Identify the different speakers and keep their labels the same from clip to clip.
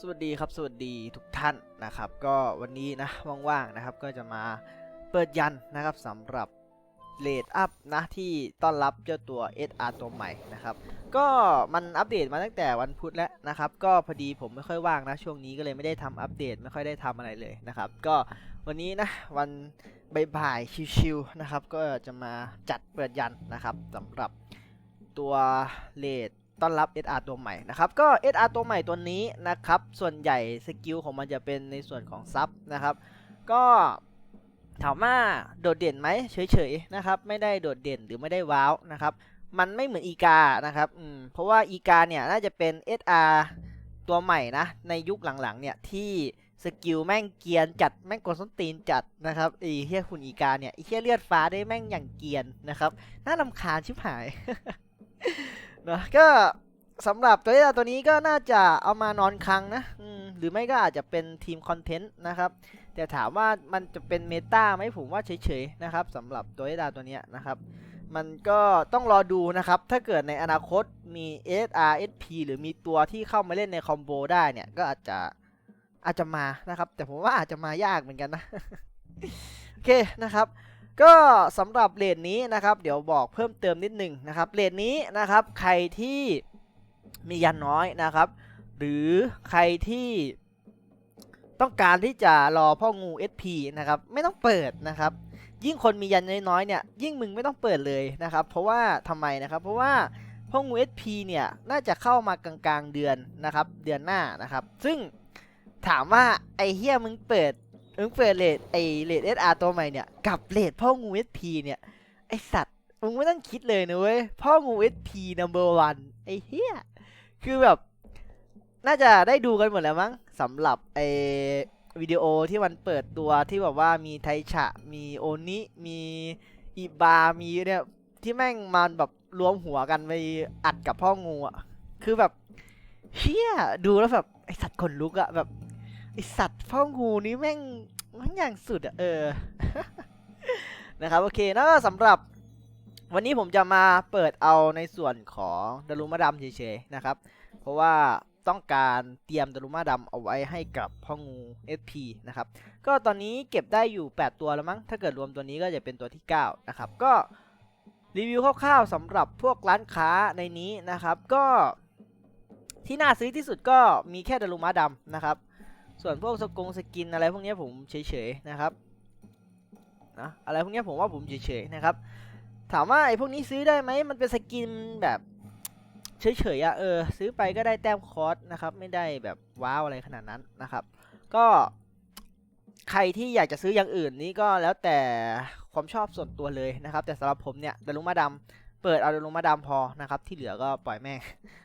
Speaker 1: สวัสดีครับสวัสดีทุกท่านนะครับ ก็วันนี้นะว่างๆนะครับ ก็จะมาเปิดยันนะครับสำหรับเลดอัพนะที่ต้อนรับเจ้าตัว SR ตัวใหม่นะครับ ก็มันอัปเดตมาตั้งแต่วันพุธแล้วนะครับ ก็พอดีผมไม่ค่อยว่างนะช่วงนี้ก็เลยไม่ได้ทำอัปเดตไม่ค่อยได้ทำอะไรเลยนะครับ ก็วันนี้นะวันบ่ายๆชิวๆนะครับ ก็จะมาจัดเปิดยันนะครับสำหรับตัวเลด ต้อนรับ SR ตัวใหม่นะครับ ก็ SR ตัวใหม่ตัวนี้นะครับ ส่วนใหญ่สกิลของมันจะเป็นในส่วนของซับนะครับ ก็ถามว่าโดดเด่นไหมเฉยๆนะครับ ไม่ได้โดดเด่นหรือไม่ได้ว้าวนะครับ มันไม่เหมือนอีกานะครับเพราะว่าอีกาเนี่ยน่าจะเป็น SR ตัวใหม่นะในยุคหลังๆเนี่ยที่สกิลแม่งเกียนจัดแม่งกดส้นตีนจัดนะครับไอ้เฮียคุณอีกาเนี่ยไอ้เฮียเลือดฟ้าได้แม่งอย่างเกียนนะครับน่าลำคาญชิบหาย นะก็สำหรับตัวนี้ตัวนี้ก็น่าจะเอามานอนคังนะหรือไม่ก็อาจจะเป็นทีมคอนเทนต์นะครับ แต่ถามว่ามันจะเป็นเมตาไหมผมว่าเฉยๆนะครับสำหรับตัวดาตัวนี้นะครับ มันก็ต้องรอดูนะครับ ถ้าเกิดในอนาคตมี SR SP หรือมีตัวที่เข้ามาเล่นในคอมโบได้เนี่ย ก็อาจจะอาจจะมานะครับ แต่ผมว่าอาจจะมายากเหมือนกันนะ โอเคนะครับ ก็สำหรับเลนนี้นะครับ เดี๋ยวบอกเพิ่มเติมนิดหนึ่งนะครับเลนนี้นะครับ ใครที่มียันน้อยนะครับ หรือใครที่ต้องการที่จะรอพ่องู SP นะครับ ไม่ต้องเปิดนะครับ ยิ่งคนมียันน้อยๆเนี่ย ยิ่งมึงไม่ต้องเปิดเลยนะครับ เพราะว่าทำไมนะครับ เพราะว่าพ่องู SP เนี่ยน่าจะเข้ามากลางๆเดือนนะครับ เดือนหน้านะครับ ซึ่งถามว่าไอเฮียมึงเปิด มึงเปิดเลทไอเลทเอสอาร์ตัวใหม่เนี่ยกับเลทพ่องูเอสพีเนี่ยไอสัตว์มึงไม่ต้องคิดเลยนะเว้ยพ่องูเอสพี number one ไอเฮียคือแบบ น่าจะได้ดูกันหมดแล้วมั้งสำหรับไอวิดีโอที่มันเปิดตัวที่แบบว่ามีไทฉะมีโอนิมีอิบามีเนี่ยที่แม่งมันแบบรวมหัวกันไปอัดกับพ่องูอะคือแบบเฮียดูแล้วแบบไอสัตว์ขนลุกอะแบบ ไอสัตว์พ่องูนี้แม่งม่งอย่างสุดอะเออ นะครับ โอเคแล้วสำหรับวันนี้ผมจะมาเปิดเอาในส่วนของดารุมาดำเฉยๆนะครับ เพราะว่าต้องการเตรียมดารุมาดำเอาไว้ให้กับพ่องู SP นะครับ ก็ตอนนี้เก็บได้อยู่ 8 ตัวแล้วมั้ง ถ้าเกิดรวมตัวนี้ก็จะเป็นตัวที่ 9 นะครับ ก็รีวิวคร่าวๆสำหรับพวกร้านค้าในนี้นะครับ ก็ที่น่าซื้อที่สุดก็มีแค่ดารุมาดำนะครับ ส่วนพวกสกงสกินอะไรพวกนี้ผมเฉยๆนะครับนะอะไรพวกนี้ผมว่าผมเฉยๆนะครับ ถามว่าไอ้พวกนี้ซื้อได้ไหมมันเป็นสกินแบบเฉยๆอะเออซื้อไปก็ได้แต้มคอร์สนะครับ ไม่ได้แบบว้าวอะไรขนาดนั้นนะครับ ก็ใครที่อยากจะซื้ออย่างอื่นนี้ก็แล้วแต่ความชอบส่วนตัวเลยนะครับ แต่สำหรับผมเนี่ยดารุมาดำเปิดเอาดารุมาดำพอนะครับ ที่เหลือก็ปล่อยแม่ง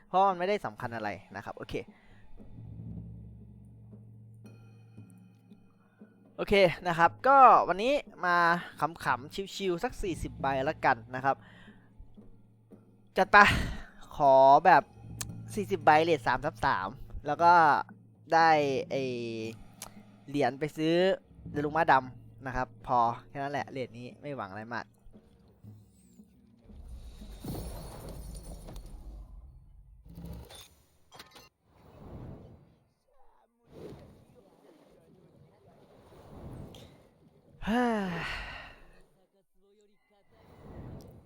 Speaker 1: เพราะมันไม่ได้สำคัญอะไรนะครับ โอเค โอเคนะครับ ก็วันนี้มาขำๆชิวๆสัก 40 ใบแล้วกันนะครับ จัดไปขอแบบ 40 ใบเลทสามทับสามแล้วก็ได้ไอเหรียญไปซื้อเดลุมาดำนะครับ พอแค่นั้นแหละเลทนี้ไม่หวังอะไรมาก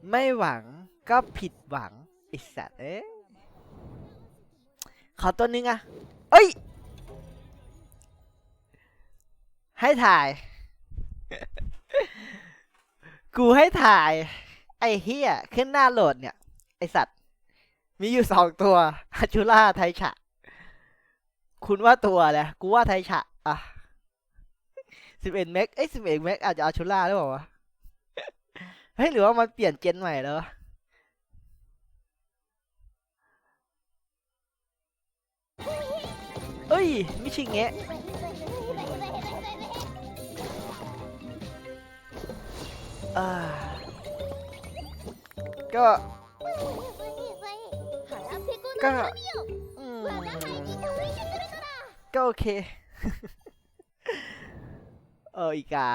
Speaker 1: ไม่หวังก็ผิดหวังไอสัตว์เอ้ยขอตัวนึงอะเอ้ย ให้ถ่าย กูให้ถ่าย ไอ้เฮียขึ้นหน้าโหลดเนี่ย ไอสัตว์ มีอยู่สองตัวฮัจูล่าไทฉะ คุณว่าตัวอะไรกูว่าไทฉะ อะ สิบเอ็ดเมกเอ้ยสิบเอ็ดเมกอาจจะอาชูล่าหรือเปล่าวะเฮ้ยหรือว่ามันเปลี่ยนเจนใหม่แล้วเอ้ยไมิชิเงะอ่าก็ ก็ก็โอเค อออีกา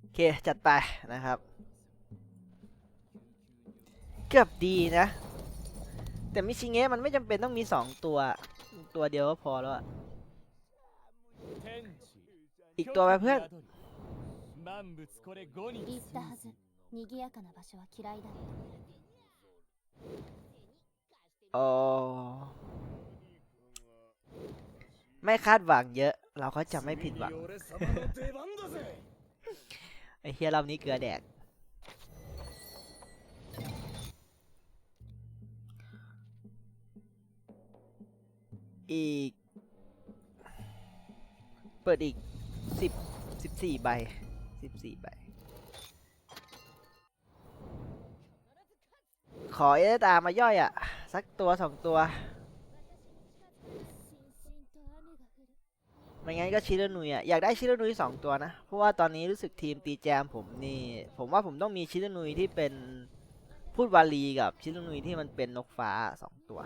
Speaker 1: โอเค จัดไปนะครับ กือบดีนะ แต่มิชิเงะมันไม่จำเป็นต้องมีสองตัว ตัวเดียวก็พอแล้วอะ
Speaker 2: อีกตัวไปเพื่อน
Speaker 3: 言ったはず賑やかな場所は嫌いだって
Speaker 1: โอ้ไม่คาดหวังเยอะ เราก็จะไม่ผิดหวัง ไอเฮียรอบนี้เกลือแดก อีก เปิดอีกสิบสิบสี่ใบสิบสี่ใบ ขอเอตามาย่อยอะ สักตัวสองตัวไม่งั้นก็ชิโรนุยอะอยากได้ชิโรนุยสองตัวนะ เพราะว่าตอนนี้รู้สึกทีมตีแจมผมนี่ ผมว่าผมต้องมีชิโรนุยที่เป็นพูดวาลีกับชิโรนุยที่มันเป็นนกฟ้าสองตัว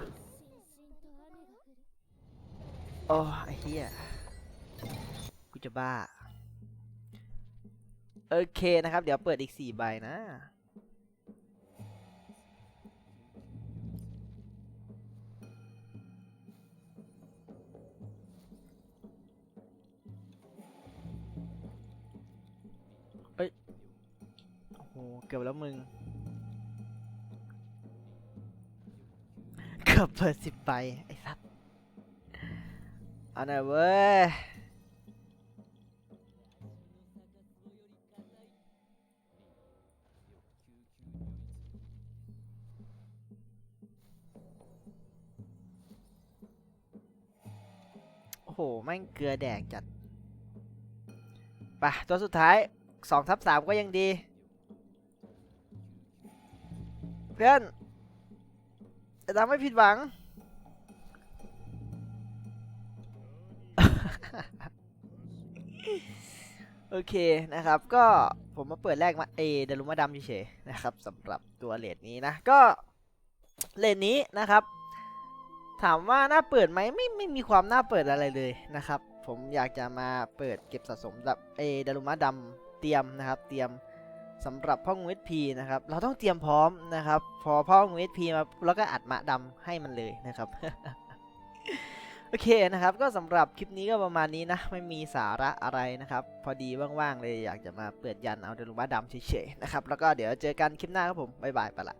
Speaker 1: โอ้ไอ้เหี้ยกูจะบ้า โอเคนะครับ เดี๋ยวเปิดอีกสี่ใบนะ กือบแล้วมึงเกือบเปิดสิบใบไอ้สัตว์เอาหน่อยเว้ยโอ้โห แม่งเกลือแดกจัด ไป ตัวสุดท้ายสองทับสามก็ยังดี พื่อนจะทำให้ผิดหวัง โอเคนะครับ ก็ผมมาเปิดแรกมาเอเดลุมาดำเฉยๆนะครับสำหรับตัวเลดนี้นะ ก็เลดนี้นะครับ ถามว่าน่าเปิดไหมไม่ไม่มีความน่าเปิดอะไรเลยนะครับ ผมอยากจะมาเปิดเก็บสะสมแบบเอเดลุมาดำเตรียมนะครับ เตรียม สำหรับพ่องูเอพีนะครับ เราต้องเตรียมพร้อมนะครับ พอพ่องูเอพีมาแล้วก็อัดมะดำให้มันเลยนะครับ โอเคนะครับ ก็สำหรับคลิปนี้ก็ประมาณนี้นะ ไม่มีสาระอะไรนะครับ พอดีว่างๆเลยอยากจะมาเปิดยันเอาเดลุมะดำเฉยๆนะครับ แล้วก็เดี๋ยวเจอกันคลิปหน้าครับผม บ๊ายบายไปละ